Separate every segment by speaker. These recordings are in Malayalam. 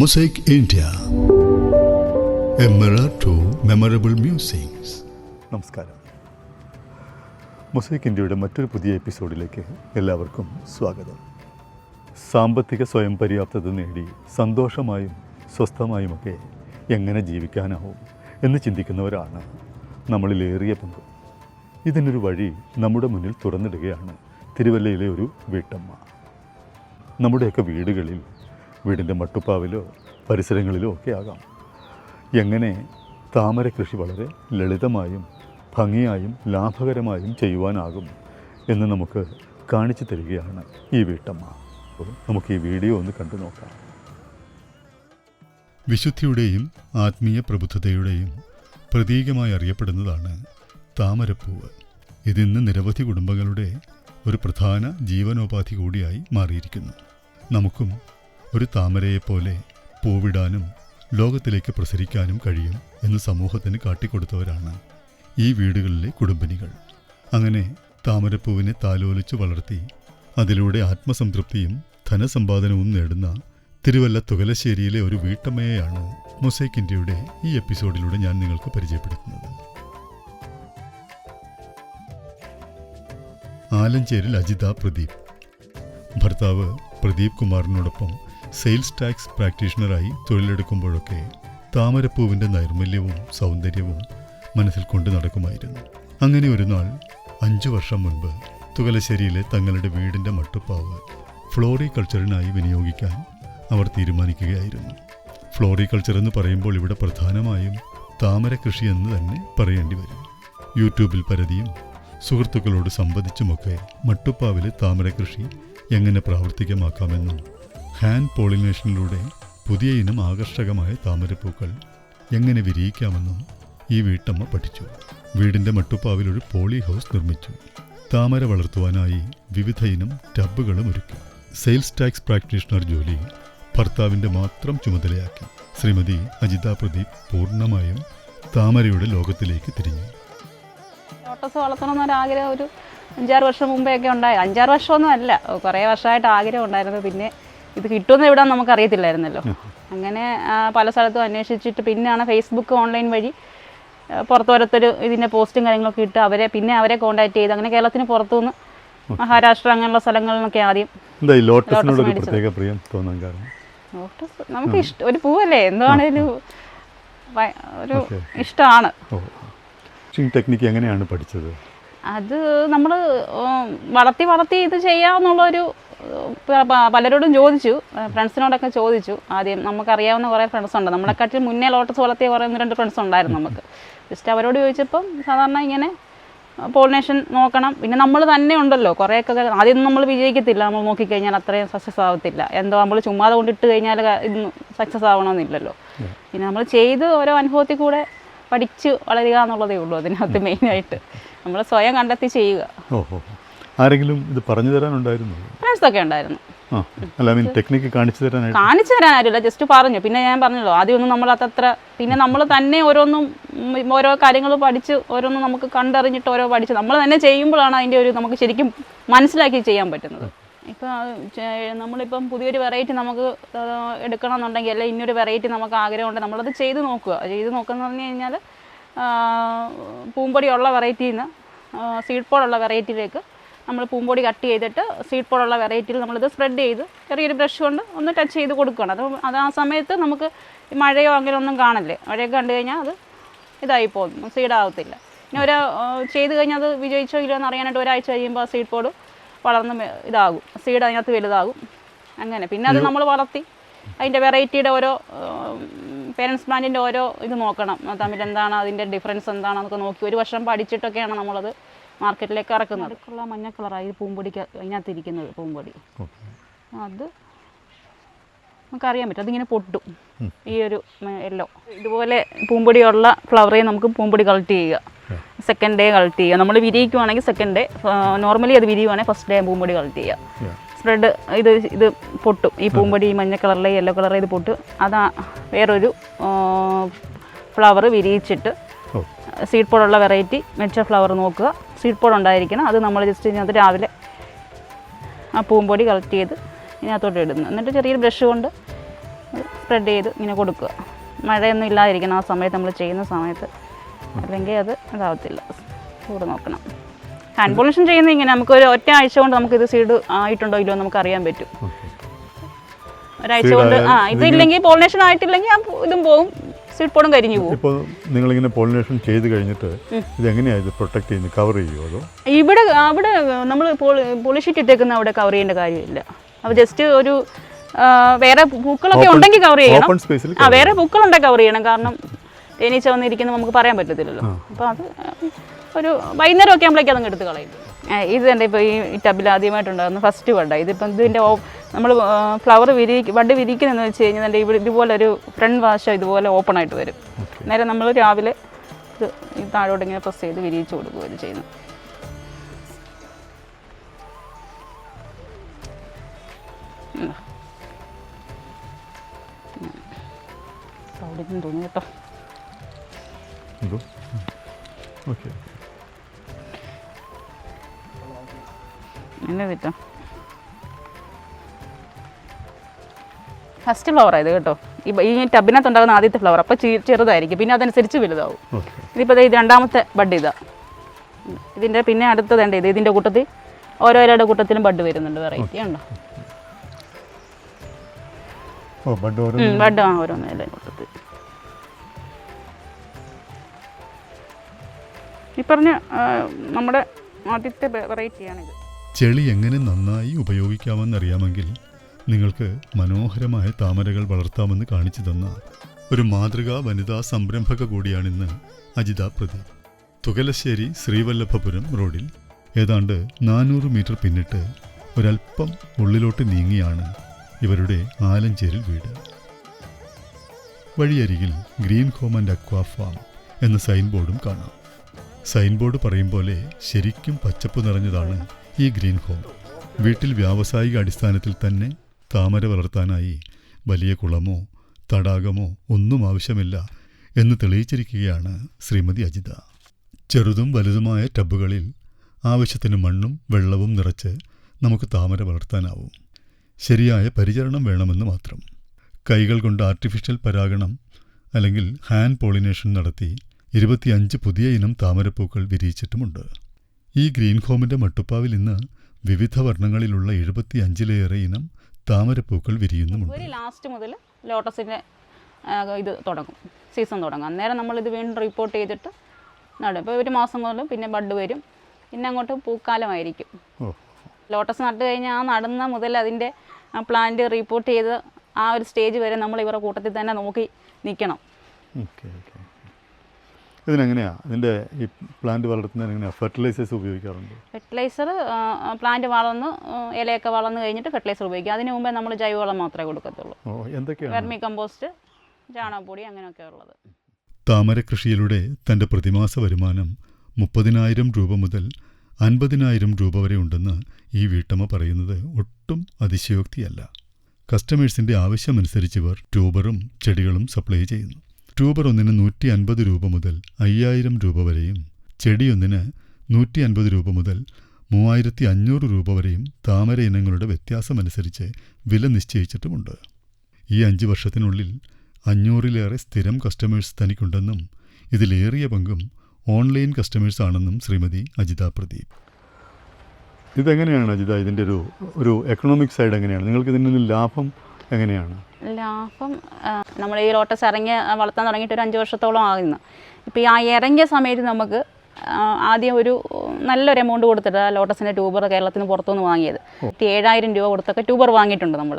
Speaker 1: Mosaic India A mirror to memorable musings.
Speaker 2: നമസ്കാരം. മൊസൈക്ക് ഇന്ത്യയുടെ മറ്റൊരു പുതിയ എപ്പിസോഡിലേക്ക് എല്ലാവർക്കും സ്വാഗതം. സാമ്പത്തിക സ്വയം പര്യാപ്തത നേടി സന്തോഷമായും സ്വസ്ഥമായുമൊക്കെ എങ്ങനെ ജീവിക്കാനാവും എന്ന് ചിന്തിക്കുന്നവരാണ് നമ്മളിലേറിയ പങ്ക്. ഇതിനൊരു വഴി നമ്മുടെ മുന്നിൽ തുറന്നിടുകയാണ് തിരുവല്ലയിലെ ഒരു വീട്ടമ്മ. നമ്മുടെയൊക്കെ വീടുകളിൽ വീടിന്റെ മട്ടുപ്പാവിലോ പരിസരങ്ങളിലോ ഒക്കെ ആകാം. എങ്ങനെ താമര കൃഷി വളരെ ലളിതമായും ഭംഗിയായും ലാഭകരമായും ചെയ്യുവാനാകും എന്ന് നമുക്ക് കാണിച്ചു തരികയാണ് ഈ വീട്ടമ്മ. നമുക്ക് ഈ വീഡിയോ ഒന്ന് കണ്ടു നോക്കാം. വിശുദ്ധിയുടെയും ആത്മീയ പ്രബുദ്ധതയുടെയും പ്രതീകമായി അറിയപ്പെടുന്നതാണ് താമരപ്പൂവ്. ഇതിന്ന് നിരവധി കുടുംബങ്ങളുടെ ഒരു പ്രധാന ജീവനോപാധി കൂടിയായി മാറിയിരിക്കുന്നു. നമുക്കും ഒരു താമരയെപ്പോലെ പൂവിടാനും ലോകത്തിലേക്ക് പ്രസരിക്കാനും കഴിയും എന്ന് സമൂഹത്തിന് കാട്ടിക്കൊടുത്തവരാണ് ഈ വീടുകളിലെ കുടുംബിനികൾ. അങ്ങനെ താമരപ്പൂവിനെ താലോലിച്ചു വളർത്തി അതിലൂടെ ആത്മസംതൃപ്തിയും ധനസമ്പാദനവും നേടുന്ന തിരുവല്ല തുകലശ്ശേരിയിലെ ഒരു വീട്ടമ്മയെയാണ് മൊസൈക്ക് ഇന്ത്യയുടെ ഈ എപ്പിസോഡിലൂടെ ഞാൻ നിങ്ങൾക്ക് പരിചയപ്പെടുത്തുന്നത്. ആലഞ്ചേരിൽ അജിത പ്രദീപ്. ഭർത്താവ് പ്രദീപ് കുമാറിനോടൊപ്പം സെയിൽസ് ടാക്സ് പ്രാക്ടീഷണറായി തൊഴിലെടുക്കുമ്പോഴൊക്കെ താമരപ്പൂവിന്റെ നൈർമല്യവും സൗന്ദര്യവും മനസ്സിൽ കൊണ്ടു നടക്കുമായിരുന്നു. അങ്ങനെ ഒരു നാൾ അഞ്ചു വർഷം മുൻപ് തുകലശ്ശേരിയിലെ തങ്ങളുടെ വീടിന്റെ മട്ടുപ്പാവ് ഫ്ലോറി കൾച്ചറിനായി വിനിയോഗിക്കാൻ അവർ തീരുമാനിക്കുകയായിരുന്നു. ഫ്ലോറി കൾച്ചർ എന്ന് പറയുമ്പോൾ ഇവിടെ പ്രധാനമായും താമര കൃഷി എന്ന് തന്നെ പറയേണ്ടി വരും. യൂട്യൂബിൽ പരതിയും സുഹൃത്തുക്കളോട് സംവദിച്ചുമൊക്കെ മട്ടുപ്പാവിലെ താമര കൃഷി എങ്ങനെ പ്രാവർത്തികമാക്കാമെന്നും ഹാൻഡ് പോളിനേഷനിലൂടെ പുതിയ ഇനം ആകർഷകമായ താമരപ്പൂക്കൾ എങ്ങനെ വിരിയിക്കാമെന്നും ഈ വീട്ടമ്മ പഠിച്ചു. വീടിന്റെ മട്ടുപ്പാവിൽ ഒരു പോളി ഹൗസ് നിർമ്മിച്ചു. താമര വളർത്തുവാനായി വിവിധ ഇനം ടബുകളും ഒരുക്കി. സെയിൽസ് ടാക്സ് പ്രാക്ടീഷണർ ജോലി ഭർത്താവിന്റെ മാത്രം ചുമതലയാക്കി. ശ്രീമതി അജിത പ്രദീപ് പൂർണമായും താമരയുടെ ലോകത്തിലേക്ക് തിരിഞ്ഞു.
Speaker 3: ലോട്ടസ് വളർത്തണമെന്നൊരാഗ്രഹം ഒരു അഞ്ചാറ് വർഷം മുമ്പേ ഒക്കെ ഉണ്ടായി. അഞ്ചാറ് വർഷമൊന്നും അല്ല. കുറേ വർഷമായിട്ട് ആഗ്രഹം ഉണ്ടായിരുന്നു. പിന്നെ ഇത് കിട്ടുമെന്ന് എവിടെ നമുക്ക് അറിയത്തില്ലായിരുന്നല്ലോ അങ്ങനെ പല സ്ഥലത്തും അന്വേഷിച്ചിട്ട് പിന്നെയാണ് ഫേസ്ബുക്ക് ഓൺലൈൻ വഴി പുറത്ത് പുറത്തോരത്തൊരു ഇതിന്റെ പോസ്റ്റും കാര്യങ്ങളൊക്കെ ഇട്ട് അവരെ പിന്നെ അവരെ കോൺടാക്ട് ചെയ്ത് അങ്ങനെ കേരളത്തിന് പുറത്തുനിന്ന് മഹാരാഷ്ട്ര അങ്ങനെയുള്ള സ്ഥലങ്ങളിൽ നിന്നൊക്കെ ആദ്യം
Speaker 2: ലോട്ടസിനോട് പ്രത്യേക പ്രിയം തോന്നാൻ കാരണം?
Speaker 3: ലോട്ടസ് നമുക്ക് ഇഷ്ടം ഒരു പൂവല്ലേ? എന്താണേലും ഒരു ഇഷ്ടമാണ്.
Speaker 2: ടെക്നിക്ക് എങ്ങനെയാണ് പഠിച്ചത്?
Speaker 3: അത് നമ്മൾ വളർത്തി വളർത്തി ഇത് ചെയ്യാമെന്നുള്ളൊരു പലരോടും ചോദിച്ചു. ഫ്രണ്ട്സിനോടൊക്കെ ചോദിച്ചു. ആദ്യം നമുക്കറിയാവുന്ന കുറേ ഫ്രണ്ട്സ് ഉണ്ട്. നമ്മളെക്കാട്ടിൽ മുന്നേ ലോട്ടസ് വളർത്തിയ കുറേ ഒന്ന് രണ്ട് ഫ്രണ്ട്സ് ഉണ്ടായിരുന്നു നമുക്ക്. ജസ്റ്റ് അവരോട് ചോദിച്ചപ്പം സാധാരണ ഇങ്ങനെ പോളിനേഷൻ നോക്കണം. പിന്നെ നമ്മൾ തന്നെ ഉണ്ടല്ലോ. കുറേയൊക്കെ ആദ്യം നമ്മൾ വിജയിക്കത്തില്ല. നമ്മൾ നോക്കിക്കഴിഞ്ഞാൽ അത്രയും സക്സസ് ആവത്തില്ല. എന്തോ നമ്മൾ ചുമ്മാതെ കൊണ്ടിട്ട് കഴിഞ്ഞാൽ ഇന്ന് സക്സസ് ആവണമെന്നില്ലല്ലോ. പിന്നെ നമ്മൾ ചെയ്ത് ഓരോ അനുഭവത്തിൽ കൂടെ പഠിച്ച് വളരുക എന്നുള്ളതേ ഉള്ളൂ അതിനകത്ത് മെയിനായിട്ട് നമ്മൾ സ്വയം കണ്ടെത്തി ചെയ്യുക.
Speaker 2: ആരെങ്കിലും ഇത് പറഞ്ഞു തരാനുണ്ടായിരുന്നു?
Speaker 3: ഫ്രണ്ട്സൊക്കെ ഉണ്ടായിരുന്നു.
Speaker 2: അല്ല മീൻ ടെക്നിക്ക് കാണിച്ചു തരാനായിട്ട്.
Speaker 3: കാണിച്ചു തരാനായിട്ടില്ല ജസ്റ്റ് പറഞ്ഞു. പിന്നെ ഞാൻ പറഞ്ഞല്ലോ ആദ്യമൊന്നും നമ്മൾ അതത്ര പിന്നെ നമ്മൾ തന്നെ ഓരോന്നും ഓരോ കാര്യങ്ങൾ പഠിച്ച് ഓരോന്നും നമുക്ക് കണ്ടറിഞ്ഞിട്ട് ഓരോ പഠിച്ച് നമ്മൾ തന്നെ ചെയ്യുമ്പോഴാണ് അതിന്റെ ഒരു നമുക്ക് ശരിക്കും മനസ്സിലാക്കി ചെയ്യാൻ പറ്റുന്നത്. ഇപ്പം നമ്മളിപ്പം പുതിയൊരു വെറൈറ്റി നമുക്ക് എടുക്കണം എന്നുണ്ടെങ്കിൽ അല്ലെ ഇന്നൊരു വെറൈറ്റി നമുക്ക് ആഗ്രഹമുണ്ട് നമ്മളത് ചെയ്ത് നോക്കുക. ചെയ്ത് നോക്കുക എന്ന് പറഞ്ഞു കഴിഞ്ഞാൽ പൂമ്പൊടിയുള്ള വെറൈറ്റിയിൽ നിന്ന് സീഡ് പോളുള്ള വെറൈറ്റിയിലേക്ക് നമ്മൾ പൂമ്പൊടി കട്ട് ചെയ്തിട്ട് സീഡ് പോലുള്ള വെറൈറ്റിയിൽ നമ്മളിത് സ്പ്രെഡ് ചെയ്ത് ചെറിയൊരു ബ്രഷ് കൊണ്ട് ഒന്ന് ടച്ച് ചെയ്ത് കൊടുക്കണം അത് അത് ആ സമയത്ത് നമുക്ക് മഴയോ അങ്ങനെ ഒന്നും കാണല്ലേ? മഴയൊക്കെ കണ്ടു കഴിഞ്ഞാൽ അത് ഇതായി പോകും സീഡാവത്തില്ല ഇനി ഒരു ചെയ്ത് കഴിഞ്ഞാൽ അത് വിജയിച്ചോ ഇല്ലയോ എന്ന് അറിയാനായിട്ട് ഒരാഴ്ച കഴിയുമ്പോൾ ആ സീഡ് പോഡ് വളർന്ന് ഇതാകും. സീഡ് അതിനകത്ത് വലുതാകും. അങ്ങനെ. പിന്നെ അത് നമ്മൾ വളർത്തി അതിന്റെ വെറൈറ്റിയുടെ ഓരോ പേരൻസ് പ്ലാന്റിന്റെ ഓരോ ഇത് നോക്കണം. തമ്മിൽ എന്താണ് അതിന്റെ ഡിഫറൻസ് എന്താണെന്നൊക്കെ നോക്കി. ഒരു വർഷം പഠിച്ചിട്ടൊക്കെയാണ് നമ്മളത് മാർക്കറ്റിലേക്ക് ഇറക്കുന്നത്. അടുക്കുള്ള മഞ്ഞ കളറായി ഇത് പൂമ്പൊടിക്ക് അതിനകത്ത് ഇരിക്കുന്നത് പൂമ്പൊടി അത് നമുക്കറിയാൻ പറ്റും. അതിങ്ങനെ പൊട്ടും. ഈ ഒരു യെല്ലോ. ഇതുപോലെ പൂമ്പൊടിയുള്ള ഫ്ലവറെ നമുക്ക് പൂമ്പൊടി കളക്ട് ചെയ്യുക. സെക്കൻഡ് ഡേ കളക്ട് ചെയ്യുക. നമ്മൾ വിരിയിക്കുവാണെങ്കിൽ സെക്കൻഡ് ഡേ നോർമലി അത് വിരിയുവാണെങ്കിൽ ഫസ്റ്റ് ഡേ പൂമ്പൊടി കളക്ട് ചെയ്യുക. സ്പ്രെഡ് ഇത് ഇത് പൊട്ടും. ഈ പൂമ്പൊടി ഈ മഞ്ഞ കളറിലെ യെല്ലോ കളറിലെ ഇത് പൊട്ട്. അതാ വേറൊരു ഫ്ലവർ വിരിയിച്ചിട്ട് സീഡ് പോലുള്ള വെറൈറ്റി മെച്ച ഫ്ലവർ നോക്കുക. സീഡ് പോഡ് ഉണ്ടായിരിക്കണം. അത് നമ്മൾ ജസ്റ്റ് ഇതിനകത്ത് രാവിലെ ആ പൂമ്പൊടി കളക്ട് ചെയ്ത് ഇതിനകത്തോട്ട് ഇടുന്നു. എന്നിട്ട് ചെറിയൊരു ബ്രഷ് കൊണ്ട് സ്പ്രെഡ് ചെയ്ത് ഇങ്ങനെ കൊടുക്കുക. മഴയൊന്നും ഇല്ലാതിരിക്കണം ആ സമയത്ത് നമ്മൾ ചെയ്യുന്ന സമയത്ത്. അല്ലെങ്കിൽ അത് ഇതാവത്തില്ല. ചൂട് നോക്കണം. ഹാൻഡ് പോളിഷൻ ചെയ്യുന്ന ഇങ്ങനെ നമുക്ക് ഒരു ഒറ്റ ആഴ്ച കൊണ്ട് നമുക്ക് ഇത് സീഡ് ആയിട്ടുണ്ടോ ഇല്ലയോ എന്ന് നമുക്ക് അറിയാൻ പറ്റും. ഒരാഴ്ച കൊണ്ട് ആ ഇതില്ലെങ്കിൽ പോളിനേഷൻ ആയിട്ടില്ലെങ്കിൽ ആ ഇതും പോകും. സീഡ് പോടും കരിഞ്ഞു പോകും.
Speaker 2: ഇപ്പോൾ നിങ്ങളിങ്ങനെ പോളിനേഷൻ ചെയ്ത് കഴിഞ്ഞിട്ട് ഇത് എങ്ങനെയാണ് ഇത് പ്രൊട്ടക്ട് ചെയ്യുന്നത്? കവർ ചെയ്യുമോ അതോ?
Speaker 3: ഇവിടെ അവിടെ നമ്മൾ പോളിഷീറ്റ് ഇട്ടേക്കുന്ന അവിടെ കവർ ചെയ്യേണ്ട കാര്യമില്ല. അവ ജസ്റ്റ് ഒരു വേറെ പൂക്കളൊക്കെ ഉണ്ടെങ്കിൽ കവർ ചെയ്യണം. ആ വേറെ പൂക്കളുണ്ടെങ്കിൽ കവർ ചെയ്യണം. കാരണം തേനീച്ച വന്നിരിക്കുന്ന നമുക്ക് പറയാൻ പറ്റത്തില്ലല്ലോ. അപ്പോൾ അത് ഒരു വൈകുന്നേരം ഒക്കെ ആകുമ്പോഴേക്കും അതങ്ങ് എടുത്ത് കളയും. ഇത് തന്നെ ഇപ്പോൾ ഈ ടബിൽ ആദ്യമായിട്ടുണ്ടാകുന്ന ഫസ്റ്റ് വേണ്ട ഇതിപ്പം ഇതിന്റെ നമ്മൾ ഫ്ലവർ വിരി വണ്ടി വിരിക്കുന്നതെന്ന് വെച്ച് കഴിഞ്ഞാൽ ഇവിടെ ഇതുപോലെ ഒരു ഫ്രണ്ട് വാശം ഇതുപോലെ ഓപ്പൺ ആയിട്ട് വരും. നേരെ നമ്മൾ രാവിലെ ഇത് ഈ താഴോട്ട് ഇങ്ങനെ പ്രസ് ചെയ്ത് വിരിയിച്ച് കൊടുക്കുകയാണ് ചെയ്യുന്നത്. സൗണ്ടിനും തോന്നി കേട്ടോ. എന്നാ തെറ്റാ ഫസ്റ്റ് ഫ്ലവർ ഇത് കേട്ടോ. ഈ ടബിനകത്ത് ഉണ്ടാകുന്ന ആദ്യത്തെ ഫ്ലവർ അപ്പോൾ ചെറുതായിരിക്കും. പിന്നെ അതനുസരിച്ച് വലുതാവും. ഇതിപ്പോൾ ഇത് രണ്ടാമത്തെ ബഡ് ഇതാ. ഇതിന്റെ പിന്നെ അടുത്തത് ഉണ്ട് ഇത് ഇതിന്റെ കൂട്ടത്തിൽ ഓരോ ഇലയുടെ കൂട്ടത്തിലും ബഡ് വരുന്നുണ്ട് വെറൈറ്റി ഉണ്ടോ
Speaker 2: ഓ ബഡ്
Speaker 3: ആ ഓരോന്ന് ഇലയുടെ കൂട്ടത്തിൽ. ഈ പറഞ്ഞ നമ്മുടെ ആദ്യത്തെ വെറൈറ്റിയാണിത്
Speaker 2: ചെളി എങ്ങനെ നന്നായി ഉപയോഗിക്കാമെന്നറിയാമെങ്കിൽ നിങ്ങൾക്ക് മനോഹരമായ താമരകൾ വളർത്താമെന്ന് കാണിച്ചു തന്ന ഒരു മാതൃകാ വനിതാ സംരംഭക കൂടിയാണിന്ന് അജിത പ്രദീപ്. തുകലശ്ശേരി ശ്രീവല്ലഭപുരം റോഡിൽ ഏതാണ്ട് നാനൂറ് മീറ്റർ പിന്നിട്ട് ഒരൽപ്പം ഉള്ളിലോട്ട് നീങ്ങിയാണ് ഇവരുടെ ആലഞ്ചേരിൽ വീട്. വഴിയരികിൽ green home and aqua farm എന്ന സൈൻ ബോർഡും കാണാം. സൈൻ ബോർഡ് പറയും പോലെ ശരിക്കും പച്ചപ്പ് നിറഞ്ഞതാണ് ഈ ഗ്രീൻ ഹോം. വീട്ടിൽ വ്യാവസായിക അടിസ്ഥാനത്തിൽ തന്നെ താമര വളർത്താനായി വലിയ കുളമോ തടാകമോ ഒന്നും ആവശ്യമില്ല എന്ന് തെളിയിച്ചിരിക്കുകയാണ് ശ്രീമതി അജിത. ചെറുതും വലുതുമായ ടബുകളിൽ ആവശ്യത്തിന് മണ്ണും വെള്ളവും നിറച്ച് നമുക്ക് താമര വളർത്താനാവും. ശരിയായ പരിചരണം വേണമെന്ന് മാത്രം. കൈകൾ കൊണ്ട് ആർട്ടിഫിഷ്യൽ പരാഗണം അല്ലെങ്കിൽ ഹാൻഡ് പോളിനേഷൻ നടത്തി ഇരുപത്തിയഞ്ച് പുതിയ ഇനം താമരപ്പൂക്കൾ വിരിയിച്ചിട്ടുമുണ്ട്. ഈ ഗ്രീൻ ഹോമിന്റെ മട്ടുപ്പാവിൽ ഇന്ന് വിവിധ വർണങ്ങളിലുള്ള എഴുപത്തിയഞ്ചിലേറെ ഇനം താമരപ്പൂക്കൾ വിരിയുന്നുമുണ്ട്.
Speaker 3: ഒരു ലാസ്റ്റ് മുതൽ ലോട്ടസിന്റെ ഇത് തുടങ്ങും. സീസൺ തുടങ്ങും. അന്നേരം നമ്മളിത് വീണ്ടും റിപ്പോർട്ട് ചെയ്തിട്ട് നടും ഇപ്പോൾ ഒരു മാസം മുതൽ പിന്നെ ബഡ് വരും. പിന്നെ അങ്ങോട്ട് പൂക്കാലമായിരിക്കും. ലോട്ടസ് നട്ട് കഴിഞ്ഞാൽ ആ നടുന്ന മുതൽ അതിന്റെ പ്ലാന്റ് റിപ്പോർട്ട് ചെയ്ത് ആ ഒരു സ്റ്റേജ് വരെ നമ്മൾ ഇവരുടെ കൂട്ടത്തിൽ തന്നെ നോക്കി നിൽക്കണം.
Speaker 2: ഓക്കെ ഓക്കെ ഇതിനെങ്ങനെയാണ് ഇതിന്റെ ഈ പ്ലാന്റ് വളർത്തുന്നതിന് എങ്ങനെയാണ് ഫെർട്ടിലൈസേഴ്സ് ഉപയോഗിക്കാറുണ്ട്?
Speaker 3: ഫെർട്ടിലൈസർ പ്ലാന്റ് വളർന്ന് ഇലയൊക്കെ വളർന്നു കഴിഞ്ഞിട്ട് ഫെർട്ടിലൈസർ ഉപയോഗിക്കുക അതിന് മുമ്പേ നമ്മൾ ജൈവവളം മാത്രമേ കൊടുക്കത്തുള്ളൂ.
Speaker 2: ഓ എന്തൊക്കെയാണ്?
Speaker 3: വെർമി കമ്പോസ്റ്റ് ചാണകപ്പൊടി അങ്ങനെയൊക്കെ ഉള്ളത്.
Speaker 2: താമര കൃഷിയിലൂടെ തന്റെ പ്രതിമാസ വരുമാനം മുപ്പതിനായിരം രൂപ മുതൽ അൻപതിനായിരം രൂപ വരെ ഉണ്ടെന്ന് ഈ വീട്ടമ്മ പറയുന്നത് ഒട്ടും അതിശയോക്തിയല്ല. കസ്റ്റമേഴ്സിന്റെ ആവശ്യമനുസരിച്ച് ഇവർ ട്യൂബറും ചെടികളും സപ്ലൈ ചെയ്യുന്നു. ട്യൂബർ ഒന്നിന് നൂറ്റി അൻപത് രൂപ മുതൽ അയ്യായിരം രൂപ വരെയും ചെടിയൊന്നിന് നൂറ്റി അൻപത് രൂപ മുതൽ മൂവായിരത്തി അഞ്ഞൂറ് രൂപ വരെയും താമര ഇനങ്ങളുടെ വ്യത്യാസമനുസരിച്ച് വില നിശ്ചയിച്ചിട്ടുമുണ്ട്. ഈ അഞ്ച് വർഷത്തിനുള്ളിൽ അഞ്ഞൂറിലേറെ സ്ഥിരം കസ്റ്റമേഴ്സ് തനിക്കുണ്ടെന്നും ഇതിലേറിയ പങ്കും ഓൺലൈൻ കസ്റ്റമേഴ്സ് ആണെന്നും ശ്രീമതി അജിത പ്രദീപ്. ഇതെങ്ങനെയാണ് അജിത? ഇതിന്റെ ഒരു ഒരു എക്കണോമിക് സൈഡ് എങ്ങനെയാണ്? നിങ്ങൾക്ക് ഇതിന്റെ ലാഭം എങ്ങനെയാണ്?
Speaker 3: ലാഭം നമ്മൾ ഈ ലോട്ടസ് ഇറങ്ങി വളർത്താൻ തുടങ്ങിയിട്ട് ഒരു അഞ്ച് വർഷത്തോളം ആകുന്നു. ഇപ്പോൾ ഈ ആ ഇറങ്ങിയ സമയത്ത് നമുക്ക് ആദ്യം ഒരു നല്ലൊരു എമൗണ്ട് കൊടുത്തിട്ട് ലോട്ടസിന്റെ ട്യൂബർ കേരളത്തിന് പുറത്തുനിന്ന് വാങ്ങിയത്. ഏഴായിരം രൂപ കൊടുത്തൊക്കെ ട്യൂബർ വാങ്ങിയിട്ടുണ്ട് നമ്മൾ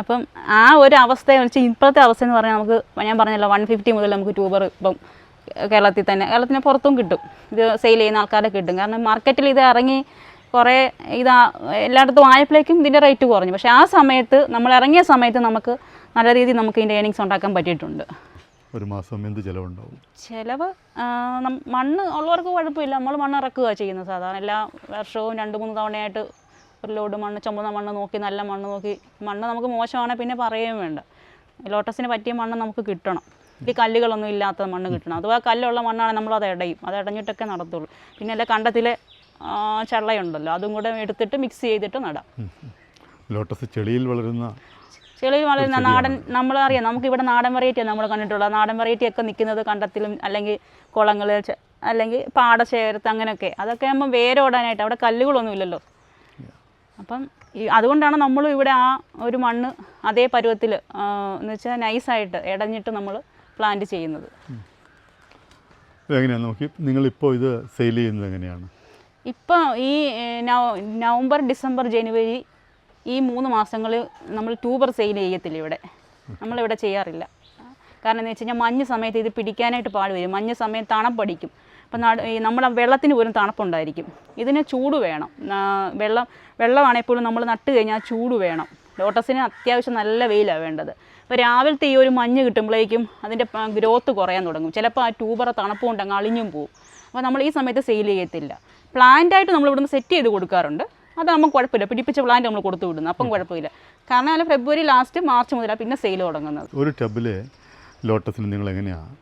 Speaker 3: അപ്പം ആ ഒരു അവസ്ഥ വെച്ച് ഇപ്പോഴത്തെ അവസ്ഥ എന്ന് പറഞ്ഞാൽ നമുക്ക് ഞാൻ പറഞ്ഞല്ലോ വൺ ഫിഫ്റ്റി മുതൽ നമുക്ക് ട്യൂബർ ഇപ്പം കേരളത്തിൽ തന്നെ കേരളത്തിന് പുറത്തും കിട്ടും. ഇത് സെയിൽ ചെയ്യുന്ന ആൾക്കാരെ കിട്ടും. കാരണം മാർക്കറ്റിൽ ഇത് ഇറങ്ങി കുറേ ഇതാ എല്ലായിടത്തും ആയപ്പോഴേക്കും ഇതിന്റെ റേറ്റ് കുറഞ്ഞു. പക്ഷേ ആ സമയത്ത് നമ്മൾ ഇറങ്ങിയ സമയത്ത് നമുക്ക് നല്ല രീതിയിൽ നമുക്ക് ഇതിന്റെ ഏണിങ്സ് ഉണ്ടാക്കാൻ പറ്റിയിട്ടുണ്ട്.
Speaker 2: ഒരു മാസം എന്ത് ചിലവുണ്ടാവും?
Speaker 3: ചിലവ് മണ്ണ് ഉള്ളവർക്ക് കുഴപ്പമില്ല. നമ്മൾ മണ്ണ് ഇറക്കുക ചെയ്യുന്നത്. സാധാരണ എല്ലാ വർഷവും രണ്ട് മൂന്ന് തവണയായിട്ട് ഒരു ലോഡ് മണ്ണ് ചുമന്ന മണ്ണ് നോക്കി നല്ല മണ്ണ് നോക്കി. മണ്ണ് നമുക്ക് മോശമാണെങ്കിൽ പിന്നെ പറയുകയും വേണ്ട. ലോട്ടസിന് പറ്റിയ മണ്ണ് നമുക്ക് കിട്ടണം. ഈ കല്ലുകളൊന്നും ഇല്ലാത്ത മണ്ണ് കിട്ടണം. അഥവാ കല്ലുള്ള മണ്ണാണെങ്കിൽ നമ്മൾ അത് ഇടയും അത് ഇടഞ്ഞിട്ടൊക്കെ നടത്തുള്ളൂ. പിന്നെ അല്ല കണ്ടത്തിലെ ചള്ളയുണ്ടല്ലോ. അതും കൂടെ എടുത്തിട്ട് മിക്സ് ചെയ്തിട്ട് നടാം.
Speaker 2: ലോട്ടസ് ചെളിയിൽ വളരുന്ന
Speaker 3: ചെളിയിൽ വളരുന്ന നാടൻ
Speaker 2: നമ്മൾ
Speaker 3: നമ്മളറിയാം. നമുക്ക് ഇവിടെ നാടൻ വെറൈറ്റിയാണ് നമ്മൾ കണ്ടിട്ടുള്ളത് നാടൻ വെറൈറ്റി ഒക്കെ നിൽക്കുന്നത് കണ്ടത്തിലും അല്ലെങ്കിൽ കുളങ്ങൾ അല്ലെങ്കിൽ പാടശേഖരത്ത് അങ്ങനെയൊക്കെ. അതൊക്കെ ആകുമ്പോൾ വേരോടാനായിട്ട് അവിടെ കല്ലുകളൊന്നും ഇല്ലല്ലോ. അപ്പം ഈ അതുകൊണ്ടാണ് നമ്മൾ ഇവിടെ ആ ഒരു മണ്ണ് അതേ പരുവത്തിൽ എന്ന് വെച്ചാൽ നൈസായിട്ട് ഇടഞ്ഞിട്ട് നമ്മൾ പ്ലാന്റ് ചെയ്യുന്നത്.
Speaker 2: എങ്ങനെയാണ് നോക്കി? നിങ്ങളിപ്പോൾ ഇത് സെയിൽ ചെയ്യുന്നത് എങ്ങനെയാണ്?
Speaker 3: ഇപ്പം ഈ നവംബർ ഡിസംബർ ജനുവരി ഈ മൂന്ന് മാസങ്ങളിൽ നമ്മൾ ട്യൂബർ സെയിൽ ചെയ്യത്തില്ല ഇവിടെ. നമ്മളിവിടെ ചെയ്യാറില്ല. കാരണം എന്ന് വെച്ച് കഴിഞ്ഞാൽ മഞ്ഞ് സമയത്ത് ഇത് പിടിക്കാനായിട്ട് പാട് വരും. മഞ്ഞ് സമയത്ത് തണുപ്പടിക്കും അപ്പം നാട് ഈ നമ്മുടെ വെള്ളത്തിന് പോലും തണുപ്പുണ്ടായിരിക്കും. ഇതിന് ചൂട് വേണം. വെള്ളം വെള്ളമാണെങ്കിൽ പോലും നമ്മൾ നട്ട് കഴിഞ്ഞാൽ ചൂട് വേണം. ലോട്ടസിന് അത്യാവശ്യം നല്ല വെയിലാണ് വേണ്ടത്. അപ്പോൾ രാവിലത്തെ ഈ ഒരു മഞ്ഞ് കിട്ടുമ്പോഴേക്കും അതിന്റെ ഗ്രോത്ത് കുറയാൻ തുടങ്ങും. ചിലപ്പോൾ ആ ട്യൂബറ തണുപ്പ് കൊണ്ട് അങ്ങ് അളിഞ്ഞും പോകും അപ്പോൾ നമ്മൾ ഈ സമയത്ത് സെയിൽ ചെയ്യത്തില്ല. പ്ലാന്റായിട്ട് നമ്മൾ ഇവിടുന്ന് സെറ്റ് ചെയ്ത് കൊടുക്കാറുണ്ട്. അത് നമുക്ക് കുഴപ്പമില്ല. പിടിപ്പിച്ച പ്ലാന്റ് നമ്മൾ കൊടുത്തു വിടുന്നു. അപ്പം കുഴപ്പമില്ല. കാരണം അതിൽ ഫെബ്രുവരി ലാസ്റ്റ് മാർച്ച് മുതലാണ് പിന്നെ സെയിൽ തുടങ്ങുന്നത്.
Speaker 2: ഒരു ടബിലെ ലോട്ടസിന് നിങ്ങൾ എങ്ങനെയാണ്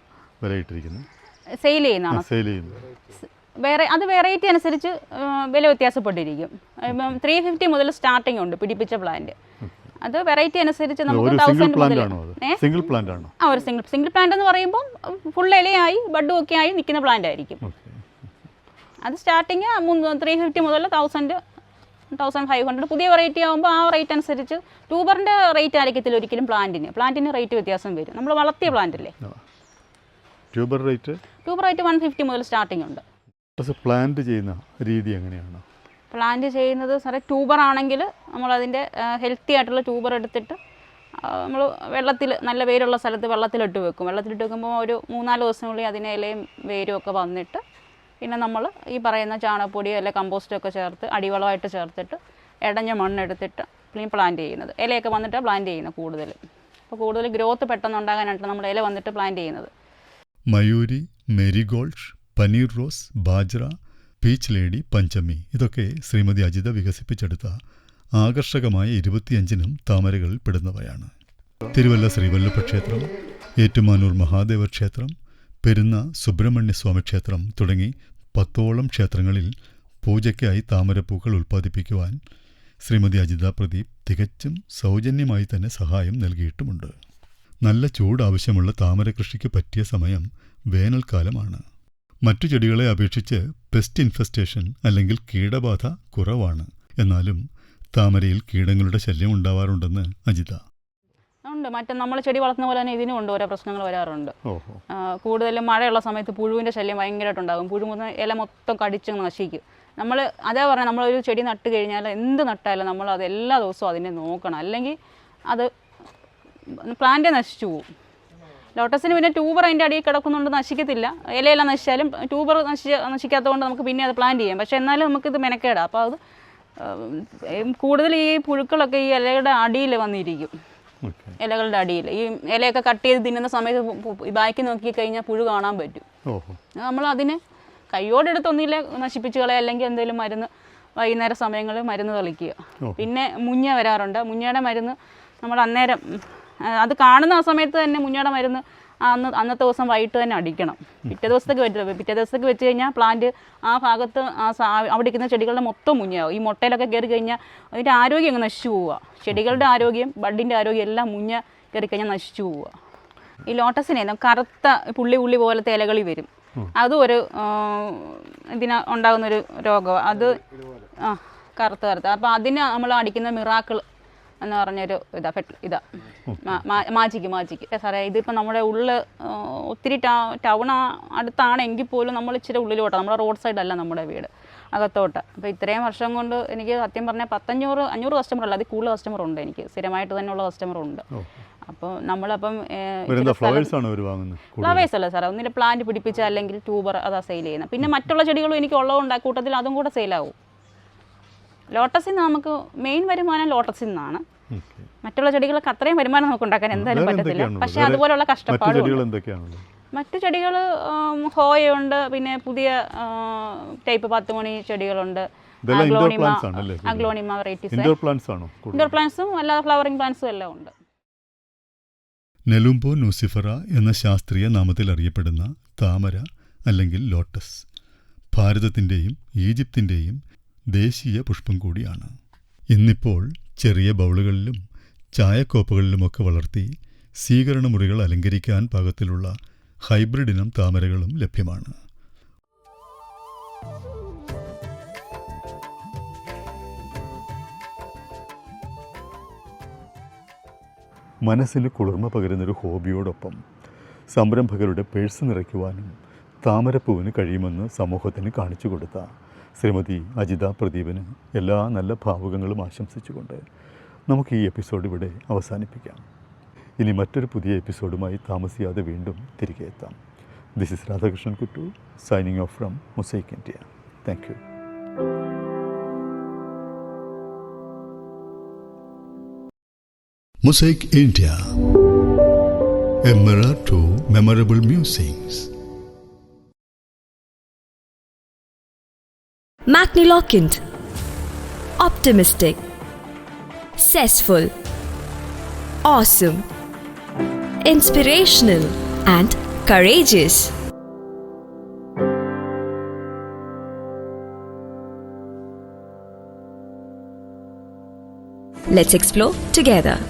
Speaker 2: വിലയിട്ടിരിക്കുന്നത്
Speaker 3: സെയിൽ ചെയ്യുന്നതാണ്
Speaker 2: സെയിൽ ചെയ്യുന്നത്.
Speaker 3: വേറെ അത് വെറൈറ്റി അനുസരിച്ച് വില വ്യത്യാസപ്പെട്ടിരിക്കും. ഇപ്പം ത്രീ ഫിഫ്റ്റി മുതൽ സ്റ്റാർട്ടിംഗ് ഉണ്ട് പിടിപ്പിച്ച പ്ലാന്റ് അത് വെറൈറ്റി അനുസരിച്ച് നമുക്ക് തൗസൻഡ് മുതൽ?
Speaker 2: സിംഗിൾ പ്ലാന്റ് ആണോ
Speaker 3: ആ ഒരു സിംഗിൾ സിംഗിൾ പ്ലാന്റ് എന്ന് പറയുമ്പോൾ ഫുൾ ഇലയായി ബഡും ഒക്കെ ആയി നിൽക്കുന്ന പ്ലാന്റ് ആയിരിക്കും. അത് സ്റ്റാർട്ടിങ് ത്രീ ഫിഫ്റ്റി മുതൽ തൗസൻഡ് തൗസൻഡ് ഫൈവ് ഹൺഡ്രഡ് പുതിയ വെറൈറ്റി ആകുമ്പോൾ ആ റേറ്റ് അനുസരിച്ച് ട്യൂബറിന്റെ റേറ്റ് ആയിരിക്കത്തില്ല ഒരിക്കലും പ്ലാന്റിന്. പ്ലാന്റിന് റേറ്റ് വ്യത്യാസം വരും. നമ്മൾ വളർത്തിയ പ്ലാന്റ് അല്ലേ?
Speaker 2: Tuber rate
Speaker 3: tuber rate one fifty മുതൽ സ്റ്റാർട്ടിംഗ് ഉണ്ട്.
Speaker 2: പ്ലാന്റ് ചെയ്യുന്ന രീതി എങ്ങനെയാണ്?
Speaker 3: പ്ലാന്റ് ചെയ്യുന്നത് സാറേ ട്യൂബർ ആണെങ്കിൽ നമ്മളതിന്റെ ഹെൽത്തി ആയിട്ടുള്ള ട്യൂബർ എടുത്തിട്ട് നമ്മൾ വെള്ളത്തിൽ നല്ല വേരുള്ള സ്ഥലത്ത് വെള്ളത്തിലിട്ട് വെക്കും. വെള്ളത്തിലിട്ട് വെക്കുമ്പോൾ ഒരു മൂന്നാൽ ദിവസത്തിനുള്ളിൽ അതിന് ഇലയും വേരും ഒക്കെ വന്നിട്ട് പിന്നെ നമ്മൾ ഈ പറയുന്ന ചാണകപ്പൊടിയോ അല്ലെങ്കിൽ കമ്പോസ്റ്റോ ഒക്കെ ചേർത്ത് അടിവളമായിട്ട് ചേർത്തിട്ട് ഇടഞ്ഞ മണ്ണെടുത്തിട്ട് പ്ലാന്റ് ചെയ്യുന്നത്. ഇലയൊക്കെ വന്നിട്ട് പ്ലാന്റ് ചെയ്യുന്നത് കൂടുതൽ അപ്പോൾ കൂടുതൽ ഗ്രോത്ത് പെട്ടെന്ന് ഉണ്ടാകാനായിട്ട് നമ്മൾ ഇല വന്നിട്ട് പ്ലാന്റ് ചെയ്യുന്നത്.
Speaker 2: Mayuri marigold paneer rose Bajra peach lady Panchami ഇതൊക്കെ ശ്രീമതി അജിത വികസിപ്പിച്ചെടുത്ത ആകർഷകമായ ഇരുപത്തിയഞ്ചിനും താമരകളിൽ പെടുന്നവയാണ്. തിരുവല്ല ശ്രീവല്ലഭ ക്ഷേത്രം ഏറ്റുമാനൂർ മഹാദേവ ക്ഷേത്രം പെരുന്ന സുബ്രഹ്മണ്യസ്വാമി ക്ഷേത്രം തുടങ്ങി പത്തോളം ക്ഷേത്രങ്ങളിൽ പൂജയ്ക്കായി താമരപ്പൂക്കൾ ഉൽപ്പാദിപ്പിക്കുവാൻ ശ്രീമതി അജിത പ്രദീപ് തികച്ചും സൗജന്യമായി തന്നെ സഹായം നൽകിയിട്ടുമുണ്ട്. നല്ല ചൂട് ആവശ്യമുള്ള താമര കൃഷിക്ക് പറ്റിയ സമയം വേനൽക്കാലമാണ്. മറ്റു ചെടികളെ അപേക്ഷിച്ച് പെസ്റ്റ് ഇൻഫെസ്റ്റേഷൻ അല്ലെങ്കിൽ കീടബാധ കുറവാണ്. എന്നാലും താമരയിൽ കീടങ്ങളുടെ ശല്യം ഉണ്ടാവാറുണ്ടെന്ന് അജിത
Speaker 3: മറ്റേ നമ്മൾ ചെടി വളർത്തുന്ന പോലെ തന്നെ ഇതിനും ഉണ്ട് ഓരോ പ്രശ്നങ്ങൾ വരാറുണ്ട്. കൂടുതലും മഴയുള്ള സമയത്ത് പുഴുവിന്റെ ശല്യം ഭയങ്കരമായിട്ടുണ്ടാകും പുഴു മുതൽ ഇല മൊത്തം കടിച്ച് നശിക്കും. നമ്മൾ അതേ പറഞ്ഞാൽ നമ്മളൊരു ചെടി നട്ട് കഴിഞ്ഞാൽ എന്ത് നട്ടാലും നമ്മൾ അത് എല്ലാ ദിവസവും അതിനെ നോക്കണം. അല്ലെങ്കിൽ അത് പ്ലാന്റ് നശിച്ചു പോകും ലോട്ടസിന് പിന്നെ ട്യൂബർ അതിന്റെ അടിയിൽ കിടക്കുന്നുണ്ട് നശിക്കത്തില്ല. ഇലയെല്ലാം നശിച്ചാലും ട്യൂബർ നശിച്ച നശിക്കാത്തതുകൊണ്ട് നമുക്ക് പിന്നെ അത് പ്ലാന്റ് ചെയ്യാം. പക്ഷേ എന്നാലും നമുക്കിത് മെനക്കേടാം. അപ്പോൾ അത് കൂടുതൽ ഈ പുഴുക്കളൊക്കെ ഈ ഇലയുടെ അടിയിൽ വന്നിരിക്കും. ഇലകളുടെ അടിയിൽ. ഈ ഇലയൊക്കെ കട്ട് ചെയ്ത് തിന്നുന്ന സമയത്ത് ബാക്കി നോക്കി കഴിഞ്ഞാൽ പുഴു കാണാൻ പറ്റും. നമ്മൾ അതിനെ കൈയോടെടുത്ത് ഒന്നില്ല നശിപ്പിച്ച് കളയുക. അല്ലെങ്കിൽ എന്തെങ്കിലും മരുന്ന് വൈകുന്നേര സമയങ്ങളിൽ മരുന്ന് തളിക്കുക. പിന്നെ മുഞ്ഞ വരാറുണ്ട്. മുഞ്ഞയുടെ മരുന്ന് നമ്മൾ അന്നേരം അത് കാണുന്ന ആ സമയത്ത് തന്നെ മുഞ്ഞയുടെ മരുന്ന് അന്ന് അന്നത്തെ ദിവസം വൈകിട്ട് തന്നെ അടിക്കണം. പിറ്റേ ദിവസത്തേക്ക് വെച്ച് പിറ്റേ ദിവസത്തേക്ക് വെച്ച് കഴിഞ്ഞാൽ പ്ലാന്റ് ആ ഭാഗത്ത് ആ അവിടെ ഇരിക്കുന്ന ചെടികളുടെ മൊത്തം മുഞ്ഞാവും ഈ മുട്ടയിലൊക്കെ കയറി കഴിഞ്ഞാൽ അതിന്റെ ആരോഗ്യം അങ്ങ് നശിച്ചു പോവുക. ചെടികളുടെ ആരോഗ്യം ബഡിന്റെ ആരോഗ്യം എല്ലാം മുഞ്ഞ കയറി കഴിഞ്ഞാൽ നശിച്ചു പോവുക. ഈ ലോട്ടസിനെ കറുത്ത പുള്ളി പുള്ളി പോലത്തെ ഇലകളിൽ വരും. അതും ഒരു ഇതിന ഇതിന് ഉണ്ടാകുന്ന ഒരു രോഗമാണ് അത് ആ കറുത്ത കറുത്ത. അപ്പോൾ അതിന് നമ്മൾ അടിക്കുന്ന മിറാക്കിൾ എന്ന് പറഞ്ഞൊരു ഇതാ ഫെറ്റ് ഇതാ. മാജിക്ക് മാജിക്ക് സാറേ ഇതിപ്പോൾ നമ്മുടെ ഉള്ളിൽ ഒത്തിരി ടൗൺ അടുത്താണ് എങ്കിൽ പോലും നമ്മൾ ഇച്ചിരി ഉള്ളിലോട്ടാണ് നമ്മുടെ റോഡ് സൈഡല്ല നമ്മുടെ വീട് അകത്തോട്ട്. അപ്പോൾ ഇത്രയും വർഷം കൊണ്ട് എനിക്ക് സത്യം പറഞ്ഞാൽ പത്തഞ്ഞൂറ് അഞ്ഞൂറ് കസ്റ്റമർ അല്ല അതിൽ കൂടുതൽ കസ്റ്റമർ ഉണ്ട് എനിക്ക്. സ്ഥിരമായിട്ട് ഉള്ള കസ്റ്റമർ ഉണ്ട്. അപ്പോൾ നമ്മളപ്പം
Speaker 2: ഫ്ലവേഴ്സ്
Speaker 3: അല്ല സാറേ ഒന്നിന്റെ പ്ലാന്റ് പിടിപ്പിച്ച അല്ലെങ്കിൽ ട്യൂബർ അതാ സെയിൽ ചെയ്യുന്നത് പിന്നെ മറ്റുള്ള ചെടികളും എനിക്ക് ഉള്ളതുകൊണ്ട് കൂട്ടത്തിൽ അതും കൂടെ സെയിലാവും ലോട്ടസിൽ നിന്ന് നമുക്ക് മെയിൻ വരുമാനം ലോട്ടസിൽ നിന്നാണ്. മറ്റുള്ള ചെടികളൊക്കെ അത്രയും വരുമാനം നമുക്ക് ഉണ്ടാക്കാൻ എന്തായാലും പറ്റത്തില്ല? പക്ഷേ അതുപോലുള്ള
Speaker 2: മറ്റു
Speaker 3: കഷ്ടപ്പാടും. മറ്റു ചെടികൾ ഹോയുണ്ട് പിന്നെ പുതിയ ടൈപ്പ് പത്ത് മണി ചെടികളുണ്ട് അഗ്ലോണിമ വെറൈറ്റീസ്
Speaker 2: ഇൻഡോർ പ്ലാന്റ്സ് ആണോ
Speaker 3: ഇൻഡോർ പ്ലാന്റ്സും അല്ലാതെ ഫ്ലവറിംഗ് പ്ലാന്റ്സും എല്ലാം ഉണ്ട്.
Speaker 2: നെലുംബോ നൂസിഫറ എന്ന ശാസ്ത്രീയ നാമത്തിൽ അറിയപ്പെടുന്ന താമര അല്ലെങ്കിൽ ലോട്ടസ്. ഭാരതത്തിന്റെയും ഈജിപ്തിന്റെയും ദേശീയ പുഷ്പം കൂടിയാണ്. ഇന്നിപ്പോൾ ചെറിയ ബൗളുകളിലും ചായക്കോപ്പുകളിലുമൊക്കെ വളർത്തി സ്വീകരണ മുറികൾ അലങ്കരിക്കാൻ പാകത്തിലുള്ള ഹൈബ്രിഡ് ഇനം താമരകളും ലഭ്യമാണ്. മനസ്സിൽ കുളിർമ പകരുന്നൊരു ഹോബിയോടൊപ്പം സംരംഭകരുടെ പേഴ്സ് നിറയ്ക്കുവാനും താമരപ്പൂവിന് കഴിയുമെന്ന് സമൂഹത്തിന് കാണിച്ചു കൊടുത്ത ശ്രീമതി അജിത പ്രദീപിന് എല്ലാ നല്ല ഭാവുകങ്ങളും ആശംസിച്ചുകൊണ്ട് നമുക്ക് ഈ എപ്പിസോഡ് ഇവിടെ അവസാനിപ്പിക്കാം ഇനി മറ്റൊരു പുതിയ എപ്പിസോഡുമായി താമസിയാതെ വീണ്ടും തിരികെ എത്താം this is Radhakrishnan Kuttu signing off from Mosaic India thank you
Speaker 1: Mosaic India. A mirror.
Speaker 4: Magniloquent, optimistic, successful, awesome, inspirational, and courageous. Let's explore together.